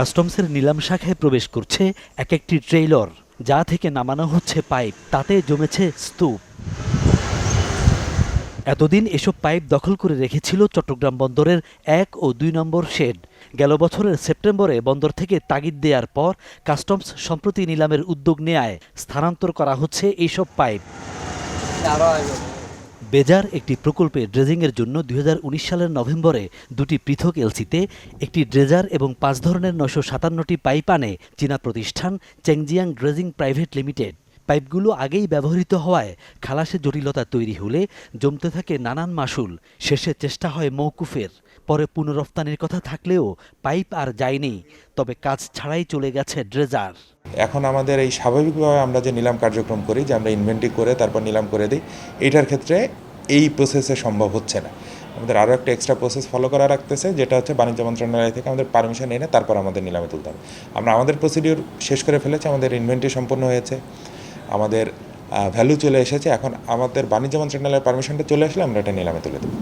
কাস্টমসের নিলাম শাখায় প্রবেশ করছে এক একটি ট্রেইলর, যা থেকে নামানো হচ্ছে পাইপ, তাতে জমেছে স্তূপ। এতদিন এসব পাইপ দখল করে রেখেছিল চট্টগ্রাম বন্দরের এক ও দুই নম্বর শেড। গেল বছরের সেপ্টেম্বরে বন্দর থেকে তাগিদ দেওয়ার পর কাস্টমস সম্প্রতি নিলামের উদ্যোগ নেয় স্থানান্তর করা হচ্ছে এইসব পাইপ। বেজার একটি প্রকল্পে ড্রেজিংয়ের জন্য দু হাজার উনিশ সালের নভেম্বরে দুটি পৃথক এলসিতে, একটি ড্রেজার এবং পাঁচ ধরনের নশো সাতান্নটি পাইপ আনে চীনা প্রতিষ্ঠান চেংজিয়াং ড্রেজিং প্রাইভেট লিমিটেড। পাইপগুলো আগেই ব্যবহৃত হওয়ায় খালাসে জটিলতা তৈরি হলে জমতে থাকে নানান মাসুল, শেষে চেষ্টা হয় মৌকুফের পরে পুনরফতানির কথা থাকলেও পাইপ আর যায়নি, তবে কাজ ছাড়াই চলে গেছে ড্রেজার। এখন আমাদের এই স্বাভাবিকভাবে আমরা যে নিলাম কার্যক্রম করি, যে আমরা ইনভেন্টরি করে তারপর নিলাম করে দিই এটার ক্ষেত্রে এই প্রসেসে সম্ভব হচ্ছে না। আমাদের আরও একটা এক্সট্রা প্রসেস ফলো করা রাখতেছে, যেটা হচ্ছে বাণিজ্য মন্ত্রণালয় থেকে আমাদের পারমিশন এনে তারপর আমাদের নিলামে তুলতে হবে। আমরা আমাদের প্রসিডিওর শেষ করে ফেলেছি, আমাদের ইনভেন্টরি সম্পন্ন হয়েছে, আমাদের ভ্যালু চলে এসেছে, এখন আমাদের বাণিজ্য মন্ত্রণালয়ের পারমিশনটা চলে আসলে আমরা এটা নিলামে তুলে দেবো।